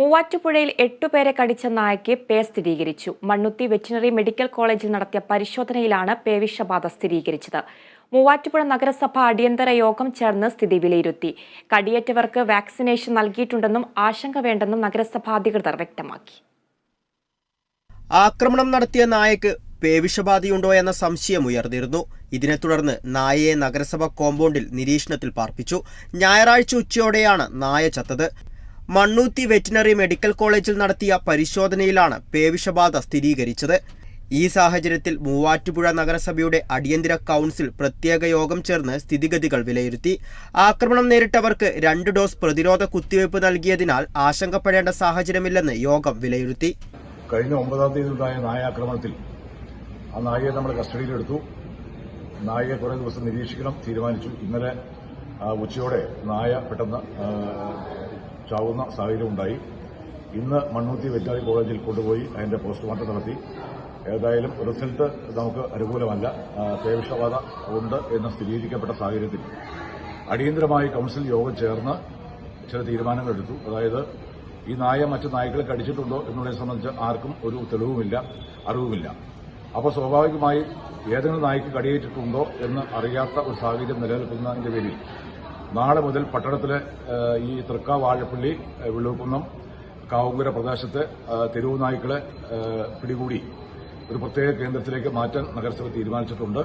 മൂവാറ്റുപുഴയിൽ എട്ടുപേരെ കടിച്ച നായയ്ക്ക് പേ സ്ഥിരീകരിച്ചു. മണ്ണുത്തി വെറ്റിനറി മെഡിക്കൽ കോളേജിൽ നടത്തിയ പരിശോധനയിലാണ് പേവിഷബാധ സ്ഥിരീകരിച്ചത്. മൂവാറ്റുപുഴ നഗരസഭ അടിയന്തര യോഗം ചേർന്ന് സ്ഥിതി വിലയിരുത്തി. കടിയേറ്റവർക്ക് വാക്സിനേഷൻ നൽകിയിട്ടുണ്ടെന്നും ആശങ്ക വേണ്ടെന്നും നഗരസഭാ അധികൃതർ വ്യക്തമാക്കി. ആക്രമണം നടത്തിയ നായക്ക് പേവിഷബാധയുണ്ടോ എന്ന സംശയം ഉയർന്നിരുന്നു. ഇതിനെ തുടർന്ന് നായയെ നഗരസഭ കോമ്പൗണ്ടിൽ നിരീക്ഷണത്തിൽ പാർപ്പിച്ചു. ഞായറാഴ്ച ഉച്ചയോടെയാണ് നായ ചത്തത്. മണ്ണൂത്തി വെറ്റിനറി മെഡിക്കൽ കോളേജിൽ നടത്തിയ പരിശോധനയിലാണ് പേവിഷബാധ സ്ഥിരീകരിച്ചത്. ഈ സാഹചര്യത്തിൽ മൂവാറ്റുപുഴ നഗരസഭയുടെ അടിയന്തര കൗൺസിൽ പ്രത്യേക യോഗം ചേർന്ന് സ്ഥിതിഗതികൾ വിലയിരുത്തി. ആക്രമണം നേരിട്ടവർക്ക് രണ്ട് ഡോസ് പ്രതിരോധ കുത്തിവയ്പ് നൽകിയതിനാൽ ആശങ്കപ്പെടേണ്ട സാഹചര്യമില്ലെന്ന് യോഗം വിലയിരുത്തി. കഴിഞ്ഞ ഒമ്പതാം തീയതി ഉണ്ടായ നായ ആക്രമണത്തിൽ ആ നായയെ നമ്മൾ കസ്റ്റഡിയിലെടുത്തു. നായയെ കുറേ ദിവസം നിരീക്ഷിക്കണം തീരുമാനിച്ചു. ഇന്നലെ ഉച്ചയോടെ നായ പെട്ടെന്ന് ചാവുന്ന സാഹചര്യം ഉണ്ടായി ഇന്ന് മണ്ണൂത്തി വെറ്റിനറി കോളേജിൽ കൊണ്ടുപോയി അതിന്റെ പോസ്റ്റ്മോർട്ടം നടത്തി. ഏതായാലും റിസൾട്ട് നമുക്ക് അനുകൂലമല്ല. തേവിഷവാദ ഉണ്ട് എന്ന് സ്ഥിരീകരിക്കപ്പെട്ട സാഹചര്യത്തിൽ അടിയന്തരമായി കൌൺസിൽ യോഗം ചേർന്ന് ചില തീരുമാനങ്ങൾ എടുത്തു. അതായത് ഈ നായ മറ്റ് നായ്ക്കളെ കടിച്ചിട്ടുണ്ടോ എന്നുള്ളതിനെ സംബന്ധിച്ച് ആർക്കും ഒരു തെളിവുമില്ല അറിവുമില്ല. അപ്പോൾ സ്വാഭാവികമായും ഏതെങ്കിലും നായ്ക്ക് കടിയേറ്റിട്ടുണ്ടോ എന്ന് അറിയാത്ത ഒരു സാഹചര്യം നിലനിൽക്കുന്നതിന്റെ പേരിൽ നാളെ മുതൽ പട്ടണത്തിലെ ഈ തൃക്ക വാഴപ്പള്ളി വെള്ളൂക്കുന്നം കാവുങ്കര പ്രദേശത്തെ തെരുവു നായ്ക്കളെ പിടികൂടി ഒരു പ്രത്യേക കേന്ദ്രത്തിലേക്ക് മാറ്റാൻ നഗരസഭ തീരുമാനിച്ചിട്ടുണ്ട്.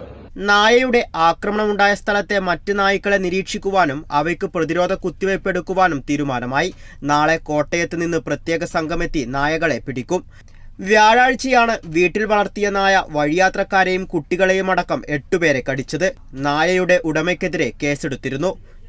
നായയുടെ ആക്രമണമുണ്ടായ സ്ഥലത്തെ മറ്റ് നായ്ക്കളെ നിരീക്ഷിക്കുവാനും അവയ്ക്ക് പ്രതിരോധ കുത്തിവയ്പ് എടുക്കുവാനും തീരുമാനമായി. നാളെ കോട്ടയത്ത് നിന്ന് പ്രത്യേക സംഘമെത്തി നായകളെ പിടിക്കും. വ്യാഴാഴ്ചയാണ് വീട്ടിൽ വളർത്തിയ നായ വഴിയാത്രക്കാരെയും കുട്ടികളെയും അടക്കം എട്ടുപേരെ കടിച്ചത്. നായയുടെ ഉടമയ്ക്കെതിരെ കേസെടുത്തിരുന്നു.